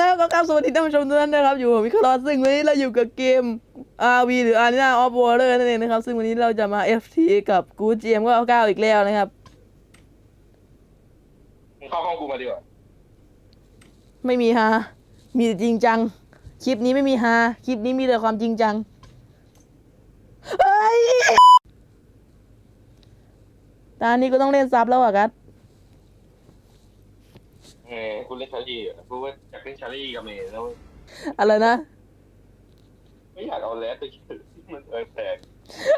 นะครับก็ครับสวัสดีท่านผู้ชมทุกท่านนะครับ อยู่กับผมวิคลอสซึ่งวันนี้เราอยู่กับเกม RV หรือ Arena of Water นั่นเองนะครับ ซึ่งวันนี้เราจะมา FT กับกูเจมก็เก้าอีกแล้วนะครับ มึงเข้าห้องกูมาดีกว่าไม่มีฮามีแต่จริงจัง คลิปนี้ไม่มีฮาคลิปนี้มีแต่ความจริงจังเฮ้ยตอนนี้ก็ต้องเล่นซับแล้วอะกัสเออ กูเล่นชาลีอะกูว่าอยากเล่นชาลีกับเมย์แล้วอะไรนะไม่อยากเอาแรดไปชื่อมันเออแปลก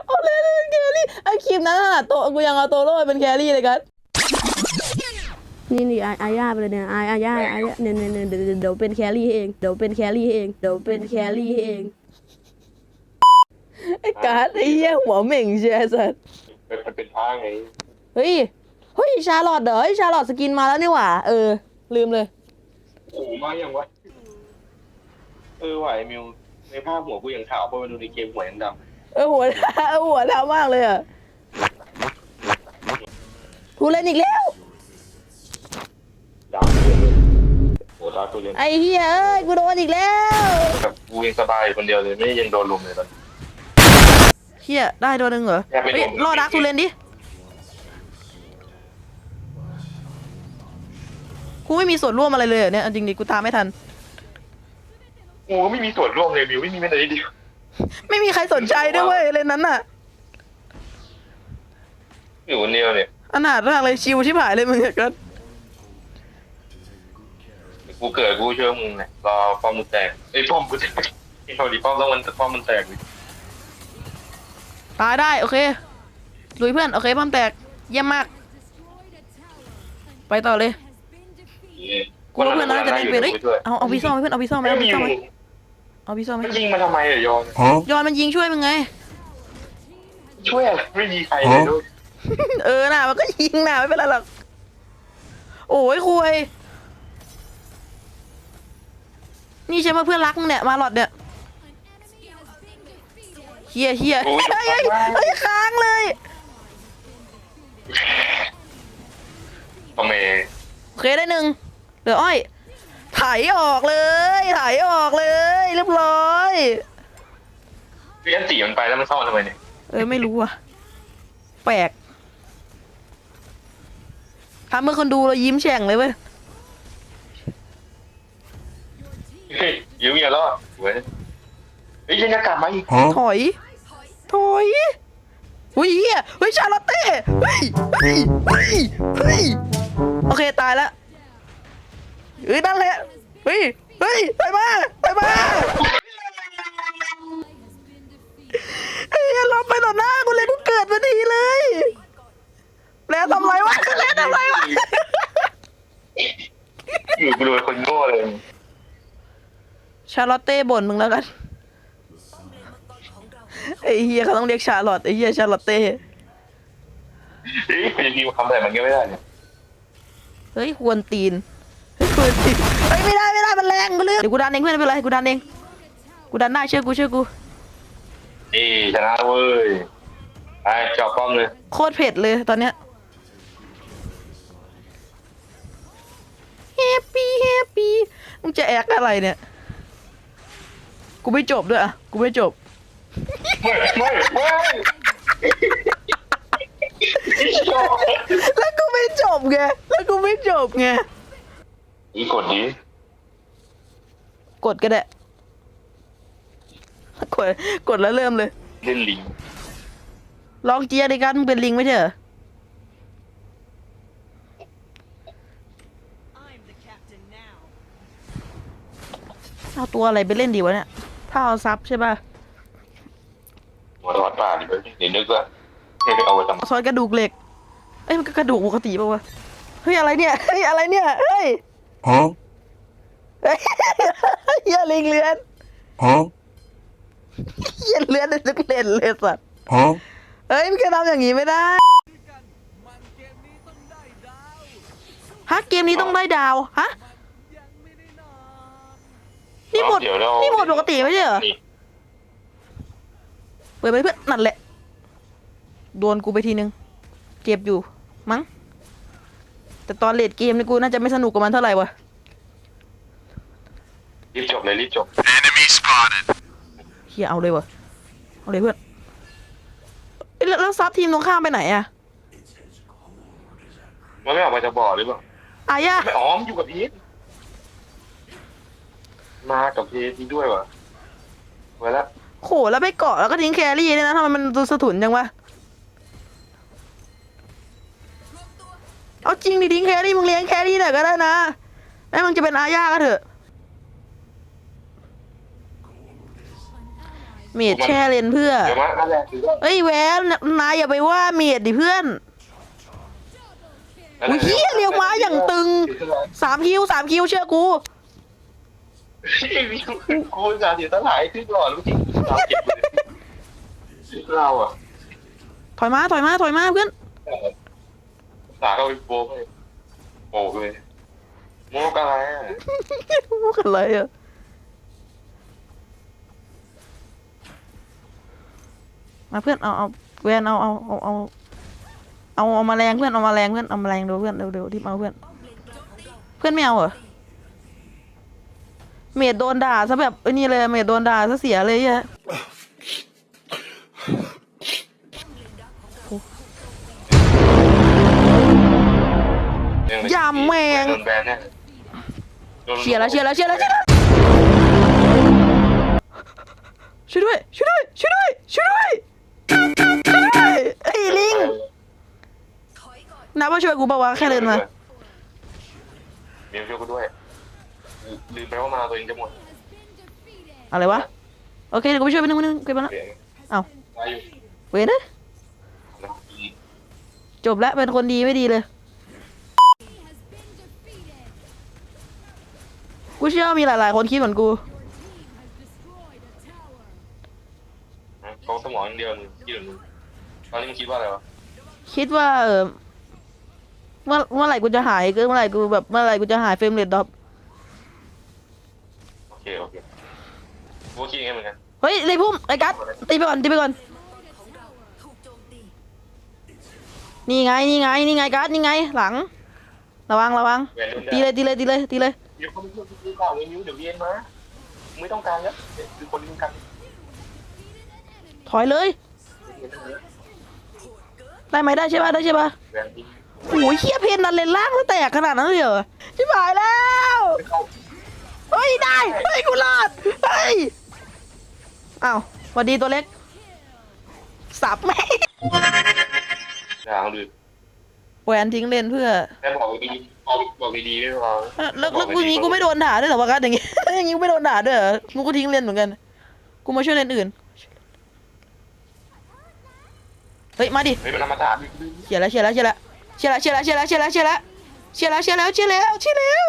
เอาเลยเป็นแครี่ไอคลิปนั้นอะโตกูยังเอาโตโร่ไปเป็นแครี่เลยกัสนี่นี่อาอาญาไปเลยเนี่ยอาอาญาอาญาเนี่ยเนี่ยเนี่ยเดี๋ยวเดี๋ยวเดี๋ยวเป็นแครี่ให้เองเดี๋ยวเป็นแครี่ให้เองเดี๋ยวเป็นแครี่ให้เองไอ้กัสไอ้เหี้ยหัวเหม่งเชียไอ้สัสเป็นมันเป็นท่าไงเฮ้ยเฮ้ยชาลอตเหรอเฮ้ยชาลอตสกินมาแล้วนี่หว่าเออ ลืมเลย โอ้โหมาอย่างวะเออว่ะไอ้มิวในภาพหัวกูยังขาวพอมาดูในเกมหัวยังดเออหัว เออหัวดำมากเลยอะกูเล่นอีกแล้วำดำเลยโอ้ตาตัวเล่นไอ้เหี้ยเอ้ยกูโดนอีกแล้วแบบกูยังสบายอยู่คนเดียวเลยไม่ยังโดนลุมเลยตอนนี้เหี้ยได้ตัวหนึ่งเหรอแค่ไม่โดนเฮ้ยรอดักกูเล่นดิ กูไม่มีส่วนร่วมอะไรเลยเหรอเนี่ยเอาจริงดิกูตามไม่ทันโอ้ไม่มีส่วนร่วมเลยมิวไม่มีแม้แต่นิดเดียวไม่มีใครสนใจด้วยเว้ยเลยนั้นน่ะอยู่คนเดียวเนี่ยอนาถมากเลยชิวชิบหายเลยมึงอะก็กูเกิดกูเชื่อมึงเนี่ยรอป้อมมึงแตกไอ้ยป้อมกูแตกไอ้เท่าดีป้อมต้องมันป้อมมันแตกดิตายได้โอเคลุยเพื่อนโอเคป้อมแตกเยี่ยมมาก ไปต่อเลย กูว่าเพื่อนน่าจะเล่นเป็นเอ้ยเอาเอาพี่ซ่อมไหมเพื่อนเอาพี่ซ่อมไหมไม่เอามีพี่ซ่อมไหมเอาพี่ซ่อมไหมมันยิงมาทำไมอะยอนยอนมันยิงช่วยมึงไง ช่วยอะไรไม่มีใครเลยด้วยเออน่ะมันก็ยิงน่ะไม่เป็นไรหรอกโอ้ยคุยนี่ใช่ไหมเพื่อนรักมึงเนี่ยมาหลอดเนี่ยเฮียเฮียเฮ้ยเฮ้ยเฮ้ยค้างเลยทำไมโอเคได้หนึ่ง เหลืออ้อยไถออกเลยไถออกเลย เรียบร้อยพี่อันตีมันไปแล้วมันเข้ามาทำไมเนี่ยเออไม่รู้อะ แปลกทำเมื่อคนดูเรายิ้มแฉ่งเลยเว้ยเฮ้ยยิ้มอย่ารอดเว้ยเฮ้ยยังจะกลับมาอีกถอย ถอยเฮ้ยเหี้ยเฮ้ยชาลอตเต้เฮ้ยเฮ้ยเฮ้ยเฮ้ยโอเคตายแล้ว เฮ้ยนั่นแหละเฮ้ยเฮ้ยไปมาไปมาเฮ้ยเราไปต่อหน้ากูเลยกูเกิดพอดีเลย แล้วทำไรวะแล้วทำไรวะอยู่กูโดนคนโง่เลย ชาลอตเต้บ่นมึงแล้วกันไอ้เฮียเขาต้องเรียกชาลอตไอ้เฮียชาลอตเต้เฮ้ยกูจะพิมพ์คำอะไรมันก็ไม่ได้เนี่ยเฮ้ยควรตีน เฮ้ยควรตีนเฮ้ยไม่ได้ไม่ได้มันแรงกูเลือกเดี๋ยวกูดันเองเพื่อนไม่เป็นไรกูดันเองกูดันได้เชื่อกูเชื่อกูเอ้ยชนะเว้ยไปจอบป้อมเลยโคตรเผ็ดเลยตอนเนี้ยแฮปปี้แฮปปี้มึงจะแอกอะไรเนี่ยกูไม่จบด้วยอะกูไม่จบไม่ไม่ไม่ชอบแล้วกูไม่จบไงแล้วกูไม่จบไงอี กดดีกดก็ได้ กด กดแล้วเริ่มเลย เล่นลิงลองเจียดิกันมึงเป็นลิงไม่ใช่เหรอเอาตัวอะไรไปเล่นดีวะเนี่ย ถ้าเอาซับใช่ป่ะหัวทอดป่าดิเว้ยเดี๋ยวนึกว่าไม่ได้เอาไปทำซอยกระดูกเหล็ก เอ้ยมันก็กระดูกปกติป่าวะ เฮ้ยอะไรเนี่ย เฮ้ยอะไรเนี่ย เฮ้ย Huh? เฮ้ยเหี้ยลิงเลือน Huh? เหี้ยเลือนนึกเล่นเลยสัตว์ Huh? เฮ้ยมันจะทำอย่างนี้ไม่ได้ฮะเกมนี้ต้องได้ดาวฮะนี่หมดเดี๋ยวเรานี่หมดปกติไม่ใช่เหรอนี่เปิดไปเพื่อนนั่นแหละโดนกูไปทีนึง เจ็บอยู่มั้ง แต่ตอนเลดเกมนี่กูน่าจะไม่สนุกกับมันเท่าไหร่วะรีบจบเลยรีบจบ Enemy spotted. เฮียเอาเลยวะเอาเลยเพื่อนเอ้ยแล้วแล้วซับทีมตรงข้ามไปไหนอะมันไม่ออกมาจะบอกหรือเปล่าอายะไม่อ๋อมนอยู่กับพีทมากับพีทนี่ด้วยวะไว้แล้วโหแล้วไปเกาะแล้วก็ทิ้งแครี่เนี่ยนะทำไมมันดูสะทุนจังวะ เอาจริงดิทิ้งแครี่มึงเลี้ยงแครี่หน่อยก็ได้นะแม้มึงจะเป็นอาญาก็เถอะเมดแช่เลนเพื่อเดี๋ยวมาอันแรกคือเอ้ยแหวนนายอย่าไปว่าเมดดิเพื่อนอุ้ยเหี้ยเรียวม้าอย่างตึงสามคิวสามคิวเชื่อกูกูจะเสียสลายขึ้นก่อนลูกจริงเราเก็บเลยเราอะถอยมาถอยมาถอยมาเพื่อน สาเข้าไปโป๊กเลยโป๊กเลยโมกอะไรอะพูดอะไรอะมาเพื่อนเอาเอาแวนเอาเอาเอาเอาเอาเอามาแรงเพื่อนเอามาแรงเพื่อนเอามาแรงเร็วเพื่อนเร็วเร็วที่เอาเพื่อน เพื่อนไม่เอาเหรอเมดโดนด่าซะแบบไอ้นี่เลยเมดโดนด่าซะเสียเลยอะ อย่าแมงโดนแบนแน่โดนเชียร์แล้วเชียร์แล้วเชียร์แล้วเชียร์แล้วช่วยด้วยช่วยด้วยช่วยด้วยช่วยด้วยช่วยด้วยไอ้ลิงนับว่าช่วยกูปะวะแค่เดินมาเมียช่วยกูด้วยลืมไปว่ามาตัวเองจะหมดอะไรวะโอเคเดี๋ยวกูไปช่วยไปนึงไปนึงเก็บมาแล้วเปลี่ยนเอ้ามาอยู่เว้ยนะนะ จบแล้วเป็นคนดีไม่ดีเลย กูเชื่อว่ามีหลาย ๆ คนคิดเหมือนกู เขาสมองอย่างเดียวมึงคิดเหมือนมึงตอนนี้มึงคิดว่าอะไรวะคิดว่าเออเมื่อเมื่อไหร่กูจะหายคือเมื่อไหร่กูแบบเมื่อไหร่กูจะหายเฟรมเรทดรอปโอเคโอเคกูก็คิดอย่างนั้นเหมือนกันเฮ้ยเลยพุ่มไอ้กัสตีไปก่อนตีไปก่อน นี่ไงนี่ไงนี่ไงกัสนี่ไงหลัง ระวังระวัง แหวนเล่นตีเลยตีเลยตีเลยตีเลย เดี๋ยวเขาไม่ช่วยกูก่อนเลยนิ้วเดี๋ยวเวียนมามึงไม่ต้องการแล้วเดี๋ยวคือคนที่มึงกันถอยเลย ได้ไหมได้ใช่ป่ะได้ใช่ป่ะแหวนที่โอ้ยเฮียเพนนันเลนล่างแล้วแตกขนาดนั้นเลยเหรอชิบหายแล้วไม่เข้าเฮ้ยได้เฮ้ยกูรอดเฮ้ยอ้าวสวัสดีตัวเล็กสับไหมด่าเขาดู แหวนทิ้งเลนเพื่อแม่บอกดีบอกบอกดีๆไม่พอเอ้าแล้วแล้วกูงี้กูไม่โดนด่าด้วยเหรอวะกัสอย่างงี้ อย่างงี้กูไม่โดนด่าด้วยเหรอกูก็ทิ้งเลนเหมือนกัน กูมาช่วยเลนอื่น เฮ้ยมาดิ เฮ้ยมันธรรมดาดิเชียร์แล้วเชียร์แล้วเชียร์แล้วเชียร์แล้วเชียร์แล้วเชียร์แล้วเชียร์แล้วเชียร์แล้วเชียร์แล้วเชียร์แล้วเชียร์แล้วเชียร์แล้ว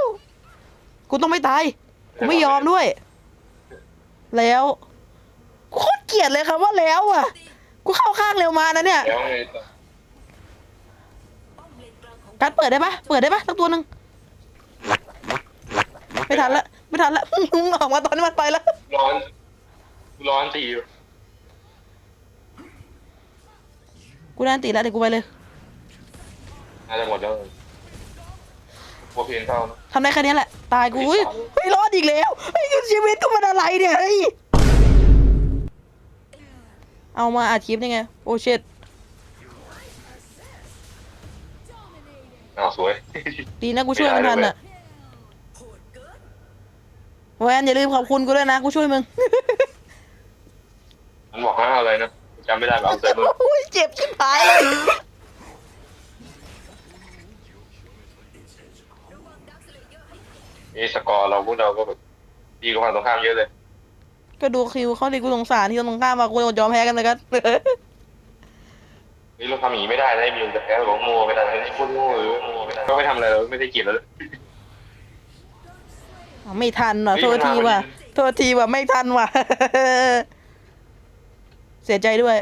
กูต้องไม่ตายกูไม่ยอมด้วย แล้วกูโคตรเกลียดเลยครับว่าแล้วอะ กูเข้าข้างเร็วมานะเนี่ย แล้วไงต่อ การดเปิดได้ปะเปิดได้ปะสักตัวหนึ่งไม่ทันละไม่ทันละมึงออกมาตอนนี้มันไปแล้วร้อน ร้อนตีอยู่กูได้อันตีแล้วเดี๋ยวกูไปเลยน่าจะหมดแล้วพวกเพลงเข้านะทำได้แค่นี้แหละ ตายกูเฮ้ยเฮ้ยรอดอีกแล้วเฮ้ยชีวิตกูมันอะไรเนี่ยเฮ้ยเอามาอัดคลิปยังไง โอ้เช็ด อ้าวสวย ดีนะกูช่วยมันทันอะแวนอย่าลืมขอบคุณกูด้วยนะกูช่วยมึงมันบอกห้าอะไรนะจำไม่ได้แบบเอาเซอร์เบอร์โอ้ยเจ็บชิบหายเลยนี่สกอร์เราพวกเราก็แบบดีกว่าฝั่งตรงข้ามเยอะเลย ก็ดูคิวเขาดิกูสงสารที่ตรงข้ามมากูยอมแพ้กันเลยกันนี่เราทำอย่างนี้ไม่ได้นะไอ้มิวจะแพ้เราโง่ไม่ได้ไอ้พวกโง่หรือโง่ไม่ได้ ก็ไม่ทำอะไรเราไม่ได้เกลียดแล้วไม่ทันว่ะเฮ้ยโทษทีว่ะมันมาโทษทีว่ะไม่ทันว่ะ เสียใจด้วย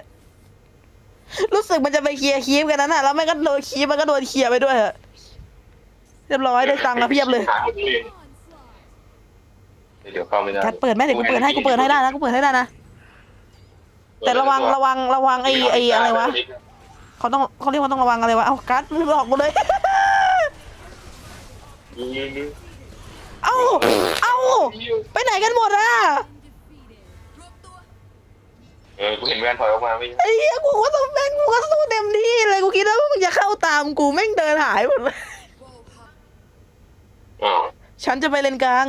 รู้สึกมันจะไปเคลียร์คีฟกันนั้นน่ะแล้วไม่ก็โดนคีฟมันก็โดนเคลียร์ไปด้วยอะเรียบร้อยได้ตังค์แล้วเพียบเลยหาคนตัวเองเดี๋ยวเข้าไม่ได้กัดเปิดไหมเดี๋ยวกูเปิดให้กูเปิดให้ได้นะกูเปิดให้ได้นะแต่ระวังระวังระวังไอ้ไอ้อะไรวะเขาต้องเขาเรียกว่าต้องระวังอะไรวะเอากัดมึงหลอกกูเลยยิงยิงยิง เอ้า เอ้า ไปไหนกันหมดอะ เออ กูเห็นแวนถอยออกมาไม่ไอ้เหี้ยกูก็ต้องแม่งกูก็สู้เต็มที่เลยกูคิดว่ามึงจะเข้าตามกูแม่งเดินหายหมดเลย อ๋อฉันจะไปเลนกลาง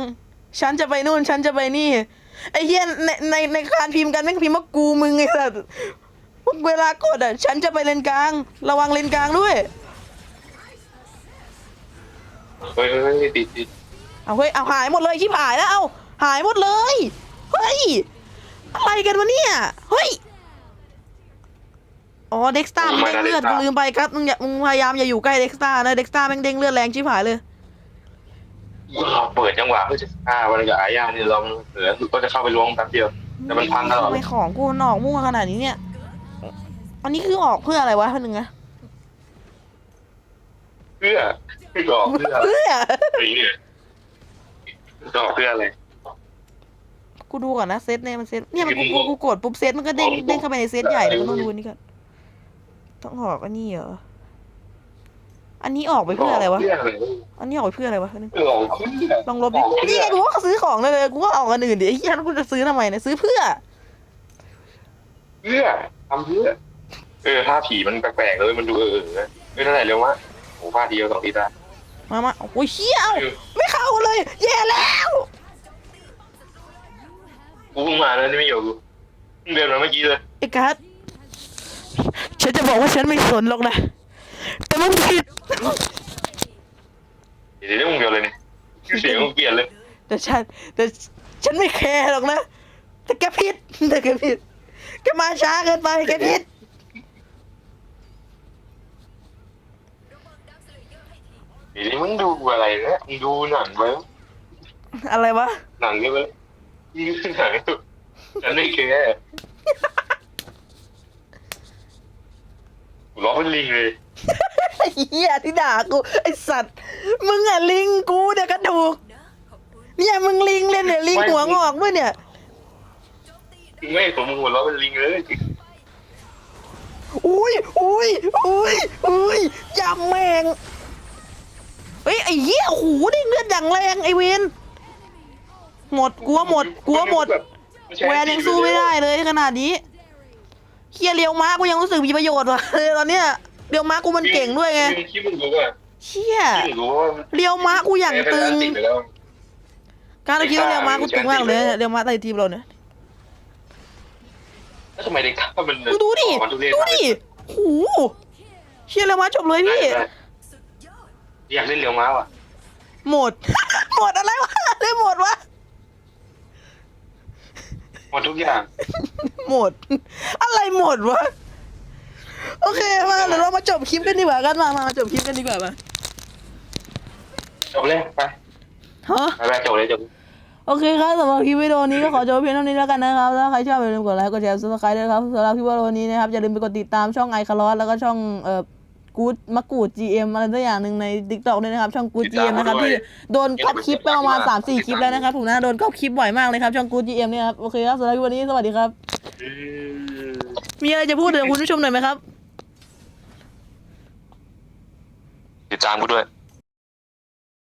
ฉันจะไปนู่น ฉันจะไปนี่ ไอ้เหี้ยในในในการพิมพ์กันแม่งพิมพ์ว่ากูมึงไอ้สัสเวลากดอะ ฉันจะไปเลนกลาง ระวังเลนกลางด้วย เฮ้ยเฮ้ยเฮ้ยติดติดเอาเฮ้ยเอาหายหมดเลยชิบหายแล้วเอาหายหมดเลยเฮ้ยอะไรกันวะเนี่ยเฮ้ยอ๋อเด็กสตาร์มันเด้งเลือดกูลืมไปครับมึงอย่ามึงพยายามอย่าอยู่ใกล้เด็กสตาร์นะเด็กสตาร์แม่งเด้งเลือดแรงชิบหายเลยว้าเปิดจังหวะเพื่อจะฆ่าวันกับอาญาเนี่ยลองเหลือก็จะเข้าไปล้วงแป๊บเดียว แต่มันพังตลอดทำไมของกูมันออกมั่วขนาดนี้เนี่ยอันนี้คือออกเพื่ออะไรวะท่านหนึ่งนะเพื่อ เพื่อก่อเพื่ออะไรเพื่อไอ้เนี่ยก่อเพื่ออะไร กูดูก่อนนะเซตเนี่ยมันเซตเนี่ยมันกูกูกูกดปุ๊บเซตมันก็เด้งเด้งเข้าไปในเซตใหญ่เลยกูต้องดูอันนี้ก่อนต้องออกอันนี้เหรออันนี้ออกไปเพื่ออะไรวะเพื่ออะไรอันนี้ออกไปเพื่ออะไรวะท่านหนึ่งเพื่อของเพื่อลองลบดินี่ไงกูก็ซื้อของเลยเลยกูก็ออกอันอื่นดิไอ้เหี้ยแล้วกูจะซื้อทำไมเนี่ยซื้อเพื่อ เพื่อทำเพื่อ เออท่าผีมันแปลกๆเลยมันดูเออเออเออนั่นแหละเร็วมากโอ้พลาดทีเดียวสองทีได้ มามาโอ้ยเชี่ยเอ้าไม่เข้าเลยแย่แล้วกูเพิ่งมาแล้วนี่ไม่อยู่กูเพิ่งเดินมาเมื่อกี้เลยไอ้กัสฉันจะบอกว่าฉันไม่สนหรอกนะ แต่มึงผิด เดี๋ยวเดี๋ยวมึงเดียวเลยเนี่ยชื่อเสียงมึงเปลี่ยนเลยแต่ฉันแต่ฉันไม่แคร์หรอกนะ แต่แกผิดแต่แกผิดแกมาช้าเกินไปแกผิด เดี๋ยวนี้มึงดูอะไรเนี่ยมึงดูหนังไปอะไรวะ หนังเยอะไปมึงดูหนังฉันไม่แคร์กูร้องเป็นลิงเลยไอ้เหี้ยที่ด่ากูไอสัตว์ มึงอะลิงกูเดี๋ยวกระดูกเนี่ยมึงลิงเล่นเนี่ยลิงหัวงอกด้วยเนี่ยมึงไม่ผมมึงหัวเราะเป็นลิงเลยอุ้ยอุ้ยอุ้ยอุ้ยยำแมง เฮ้ยไอ้เหี้ยโอ้โหนี่เลือดอย่างแรงไอ้เวนหมดกลัวหมดกลัวหมด แวนยังสู้ไม่ได้เลยขนาดนี้เฮียเลียวม้ากูยังรู้สึกมีประโยชน์ว่ะเออตอนเนี้ยเลียวม้ากูมันเก่งด้วยไงคิดมึงรู้ว่าเชี่ยคิดมึงรู้ว่าเลียวม้ากูอย่างตึงติดไปแล้วการเราคิดว่าเลียวม้ากูตึงมากเลยเลียวม้าใต้ทีมเราเนี่ยแล้วทำไมเด็กถ้ามันมึงดูดิมันทุเรศดูดิโอ้โหเชี่ยเลียวม้าจบเลยพี่ อยากเล่นเรียวม้าว่ะหมดหมดอะไรวะได้หมดวะหมดทุกอย่างหมด อะไรหมดวะ โอเคมาเดี๋ยวเรามาจบคลิปกันดีกว่ากันมามามาจบคลิปกันดีกว่ามาจบเลยไปฮะ ไปไปจบเลยจบ โอเคครับสำหรับคลิปวิดีโอนี้ก็ขอจบเพียงเท่านี้แล้วกันนะครับถ้าใครชอบอย่าลืมกดไลค์กดแชร์ซับสไครต์ด้วยครับสำหรับคลิปวิดีโอนี้นะครับอย่าลืมไปกดติดตามช่องไอคาร์ลอสแล้วก็ช่องเอ่อ กูดมะกรูด GM อะไรสักอย่างหนึ่งใน t ิ k t o k ด้วยนะครับช่องกูด GM นะครับที่โดนก๊อปคลิปไปประมาณ3 4คลิปแล้วนะครับผมนะโดนก๊อปคลิปบ่อยมากเลยครับช่องกูด GM เนี่ยครับโอเคครับสำหรับวันนี้สวัสดีครับอืมมีอะไรจะพูดถึงคุณผู้ชมหน่อยไหมครับ ติดตามกูด้วย